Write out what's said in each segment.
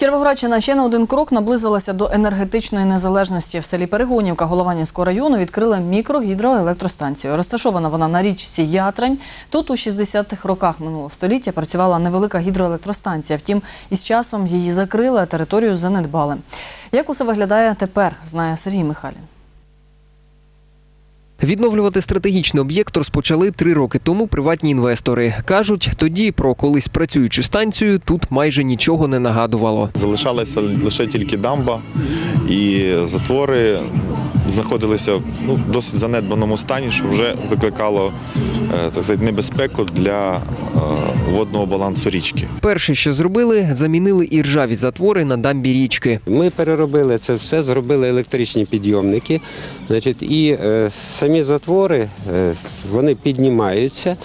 Кіровоградщина ще на один крок наблизилася до енергетичної незалежності. В селі Перегонівка Голованівського району відкрили мікрогідроелектростанцію. Розташована вона на річці Ятрань. Тут у 60-х роках минулого століття працювала невелика гідроелектростанція. Втім, із часом її закрили, а територію занедбали. Як усе виглядає тепер, знає Сергій Михайлін. Відновлювати стратегічний об'єкт розпочали три роки тому приватні інвестори. Кажуть, тоді про колись працюючу станцію тут майже нічого не нагадувало. Залишалася лише тільки дамба, і затвори знаходилися в ну, досить занедбаному стані, що вже викликало так сказати, небезпеку для е, водного балансу річки. Перше, що зробили, замінили іржаві затвори на дамбі річки. Ми переробили це все, зробили електричні підйомники. Значить, і е, самі затвори е, вони піднімаються.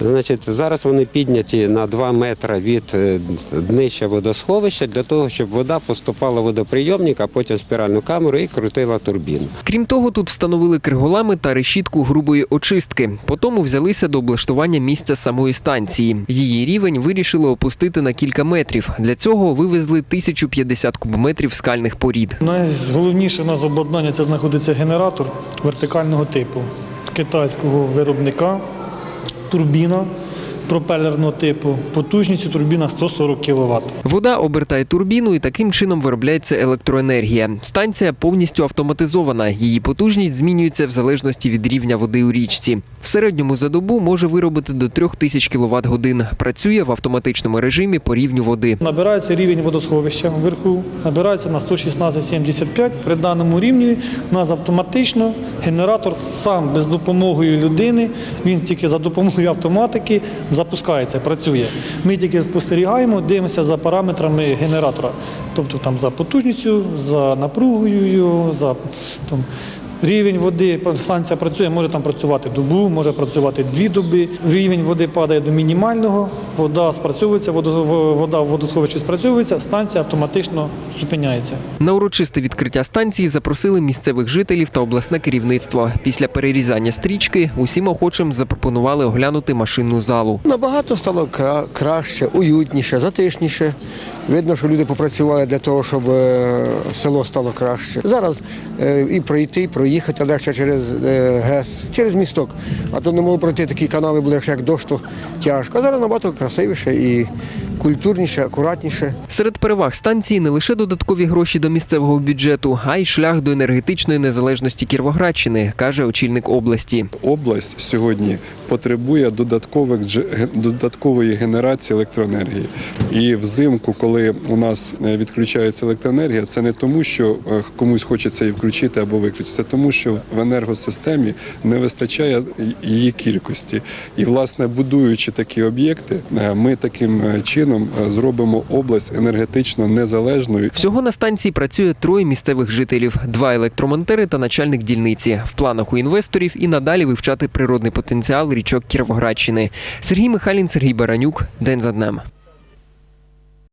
Значить, зараз вони підняті на 2 метри від е, днища водосховища для того, щоб вода поступала в водоприйомник, а потім в спіральну камеру і крутила турбіну. Крім того, тут встановили криголами та решітку грубої очистки. Потому взялися до облаштування місця самої станції. Її рівень вирішили опустити на кілька метрів. Для цього вивезли 1050 кубометрів скальних порід. Найголовніше у нас обладнання це знаходиться генератор вертикального типу китайського виробника, турбіна пропелерного типу. Потужністю турбіна 140 кВт. Вода обертає турбіну і таким чином виробляється електроенергія. Станція повністю автоматизована. Її потужність змінюється в залежності від рівня води у річці. В середньому за добу може виробити до 3000 кВт годин. Працює в автоматичному режимі по рівню води. Набирається рівень водосховища вверху, набирається на 116,75. При даному рівні у нас автоматично генератор сам без допомоги людини, він тільки за допомогою автоматики запускається, працює. Ми тільки спостерігаємо, дивимося за параметрами генератора, тобто там за потужністю, за напругою, за там, Рівень води, станція працює, може там працювати добу, може працювати дві доби. Рівень води падає до мінімального, вода спрацьовується, вода в водосховищі спрацьовується, станція автоматично зупиняється. На урочисте відкриття станції запросили місцевих жителів та обласне керівництво. Після перерізання стрічки усім охочим запропонували оглянути машинну залу. Набагато стало кра- краще, уютніше, затишніше. Видно, що люди попрацювали для того, щоб е, село стало краще. Зараз е, і пройти, і проїхати легше через е, ГЕС, через місток. А то не могло пройти такі канави, були якщо як дощ, то тяжко. А зараз набагато красивіше і культурніше, акуратніше. Серед переваг станції не лише додаткові гроші до місцевого бюджету, а й шлях до енергетичної незалежності Кіровоградщини, каже очільник області. область сьогодні потребує додаткових додаткової генерації електроенергії. І взимку, коли у нас е, відключається електроенергія, це не тому, що е, комусь хочеться її включити або виключити, це тому, що в енергосистемі не вистачає її кількості. І, власне, будуючи такі об'єкти, е, ми таким е, чином е, зробимо область енергетично незалежною Всього на станції працює троє місцевих жителів: два електромонтери та начальник дільниці. В планах у інвесторів і надалі вивчати природний потенціал річок Кіровоградщини. Сергій Михайлін, Сергій Баранюк. День за днем.